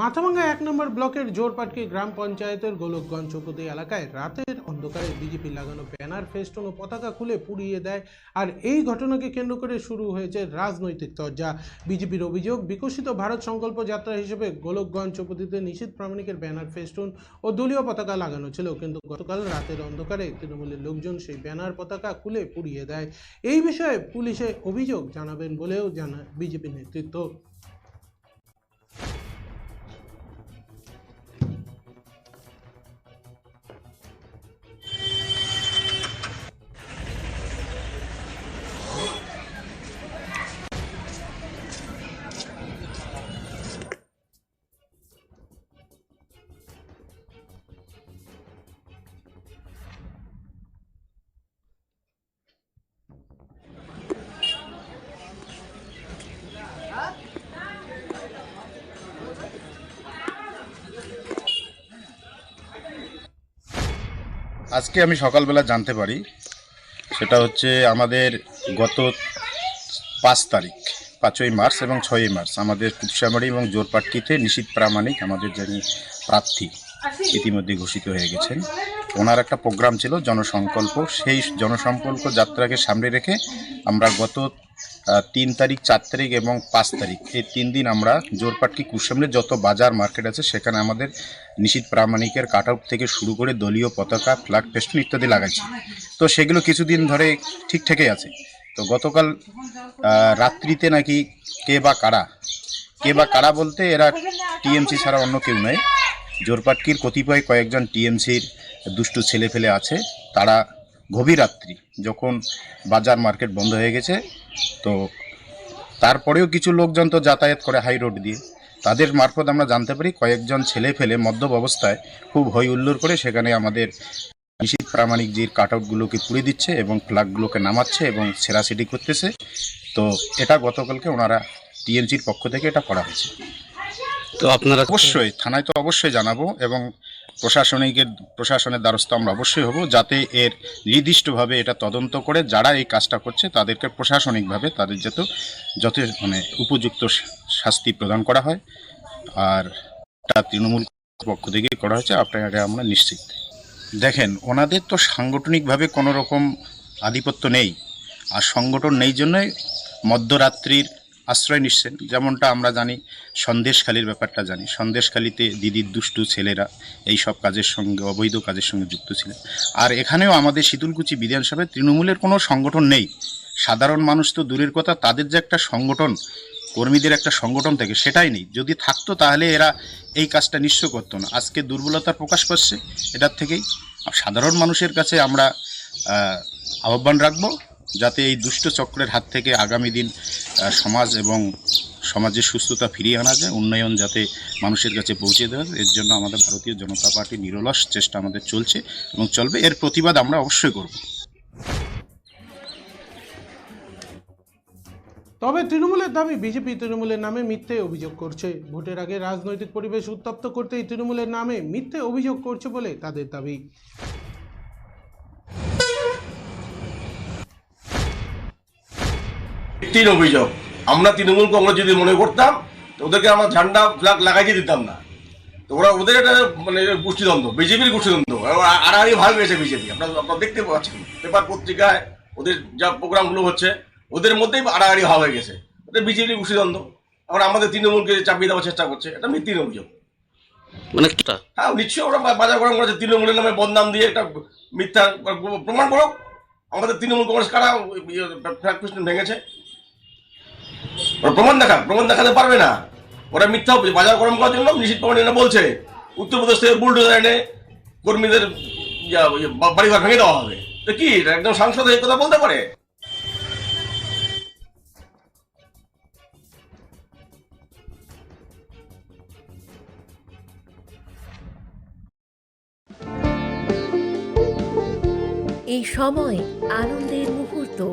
মাথাভাঙ্গা এক নম্বর ব্লকের জোরপাটকি গ্রাম পঞ্চায়েতের গোলকগঞ্জ চৌপতি এলাকায় রাতের অন্ধকারে বিজেপি লাগানো ব্যানার, ফেস্টুন ও পতাকা খুলে পুড়িয়ে দেয় আর এই ঘটনাকে কেন্দ্র করে শুরু হয়েছে রাজনৈতিক চর্চা বিজেপির অভিযোগ, বিকশিত ভারত সংকল্প যাত্রা হিসেবে গোলকগঞ্জ চৌপতিতে নিশীত প্রামাণিকের ব্যানার, ফেস্টুন ও দলীয় পতাকা লাগানো ছিল। কিন্তু গতকাল রাতের অন্ধকারে তৃণমূলের লোকজন সেই ব্যানার, পতাকা খুলে পুড়িয়ে দেয়। এই বিষয়ে পুলিশে অভিযোগ জানাবেন বলেও জানা বিজেপি নেতৃত্ব। আজকে আমি সকালবেলা জানতে পারি, সেটা হচ্ছে আমাদের গত পাঁচ তারিখ, পাঁচই মার্চ এবং ছয়ই মার্চ, আমাদের কুপসামারি এবং জোরপাটকিতে নিশীত প্রামাণিক আমাদের যিনি প্রার্থী ইতিমধ্যে ঘোষিত হয়ে গেছেন, ওনার একটা প্রোগ্রাম ছিল জনসংকল্প, সেই জনসংকল্প যাত্রাকে সামনে রেখে আমরা গত তিন তারিখ, চার তারিখ এবং পাঁচ তারিখ। এই তিন দিন আমরা জোরপাটকি কুসামনে যত বাজার মার্কেট আছে, সেখানে আমাদের নিশীত প্রামাণিকের কাট থেকে শুরু করে দলীয় পতাকা ফ্ল্যাগ ফেস্টুন ইত্যাদি লাগাইছি। তো সেগুলো কিছুদিন ধরে ঠিকঠাকই আছে। তো গতকাল রাত্রিতে নাকি কে বা কারা, কে বা কারা বলতে এরা টিএমসি ছাড়া অন্য কেউ নয়। জোরপাটকির কতিপয় কয়েকজন টিএমসির দুষ্টু ছেলে ফেলে আছে। তারা গভীর রাত্রি যখন বাজার মার্কেট বন্ধ হয়ে গেছে তো তারপরেও কিছু লোকজন তো যাতায়াত করে হাই রোড দিয়ে। তাদের মারফত আমরা জানতে পারি কয়েকজন ছেলে ফেলে মদ্যপ অবস্থায় খুব হই হুল্লোড় করে সেখানে আমাদের নিশীত প্রামাণিক যে কাট আউটগুলোকে পুড়ে দিচ্ছে এবং ফ্ল্যাগগুলোকে নামাচ্ছে এবং ছেঁড়াছিটি করতেছে। তো এটা গতকালকে ওনারা টিএমসির পক্ষ থেকে এটা করা হয়েছে। তো আপনারা অবশ্যই থানায় তো অবশ্যই জানাব এবং প্রশাসনিকের প্রশাসনের দ্বারস্থ আমরা অবশ্যই হব যাতে এর নির্দিষ্টভাবে এটা তদন্ত করে যারা এই কাজটা করছে তাদেরকে প্রশাসনিকভাবে তাদের যত যত মানে উপযুক্ত শাস্তি প্রদান করা হয় আর এটা তৃণমূল পক্ষ থেকে করা হয়েছে, আপনারা আমরা নিশ্চিত। দেখেন, ওনাদের তো সাংগঠনিকভাবে কোনো রকম আধিপত্য নেই। আর সংগঠন নেই জন্যই মধ্যরাত্রির আশ্রয় নিচ্ছেন। যেমনটা আমরা জানি, সন্দেশখালির ব্যাপারটা জানি। সন্দেশখালিতে দিদির দুষ্টু ছেলেরা এই সব কাজের সঙ্গে, অবৈধ কাজের সঙ্গে যুক্ত ছিলেন। আর এখানেও আমাদের শীতলকুচি বিধানসভায় তৃণমূলের কোনো সংগঠন নেই। সাধারণ মানুষ তো দূরের কথা, তাদের যে একটা সংগঠন, কর্মীদের একটা সংগঠন থাকে, সেটাই নেই। যদি থাকতো তাহলে এরা এই কাজটা নিশ্চয় করতো না। আজকে দুর্বলতার প্রকাশ পাচ্ছে এটার থেকেই সাধারণ মানুষের কাছে আমরা আহ্বান রাখব। যাতে এই দুষ্ট চক্রের হাত থেকে আগামী দিন সমাজ এবং সমাজের সুস্থতা ফিরিয়ে আনা যায়, উন্নয়ন যাতে মানুষের কাছে পৌঁছে দেওয়া এর জন্য আমাদের ভারতীয় জনতা পার্টি নিরলস চেষ্টা আমাদের চলছে এবং চলবে। এর প্রতিবাদ আমরা অবশ্যই করব। তবে তৃণমূলের দাবি, বিজেপি তৃণমূলের নামে মিথ্যে অভিযোগ করছে। ভোটের আগে রাজনৈতিক পরিবেশ উত্তপ্ত করতেই তৃণমূলের নামে মিথ্যে অভিযোগ করছে বলে তাদের দাবি। তিন অভিযোগ। আমরা তৃণমূল কংগ্রেস যদি মনে করতাম তো ওদেরকে আমরা ঝান্ডা ফ্ল্যাগ লাগাইতে দিতাম না। তো ওরা ওদের একটা মানে গোষ্ঠীদ্বন্দ্ব বিজেপির গোষ্ঠীদ্বন্দ্ব। আড়াআড়ি ভাগ হয়েছে বিজেপি। আপনারা আপনারা দেখতে পাচ্ছেন পেপার পত্রিকায় ওদের যা প্রোগ্রামগুলো হচ্ছে ওদের মধ্যেই আড়াআড়ি ভাগ হয়ে গেছে। ওদের বিজেপির গোষ্ঠীদ্বন্দ্ব। এখন আমাদের তৃণমূলকে চাপিয়ে দেওয়ার চেষ্টা করছে এটা মিথ্যির অভিযোগ। মানে হ্যাঁ নিশ্চয়ই ওরা বাজার গরম করেছে তৃণমূলের নামে বদনাম দিয়ে একটা মিথ্যা প্রমাণ করো আমাদের তৃণমূল কংগ্রেস কারা ফ্ল্যাগ ফেস্টুন ভেঙেছে? ওরা প্রমাণ দেখান, প্রমাণ দেখাতে পারবে না। ওরা মিথ্যা বাজার গরম করার জন্য নিশ্চিত প্রমাণ এনে বলছে। উত্তরপ্রদেশ থেকে বুলডোজার এনে কর্মীদের, ইয়া- বাড়িঘর ভেঙে দেওয়া হবে। তো কি একদম সাংসদ এই কথা বলতে পারে? এই সময় আনন্দের মুহূর্ত।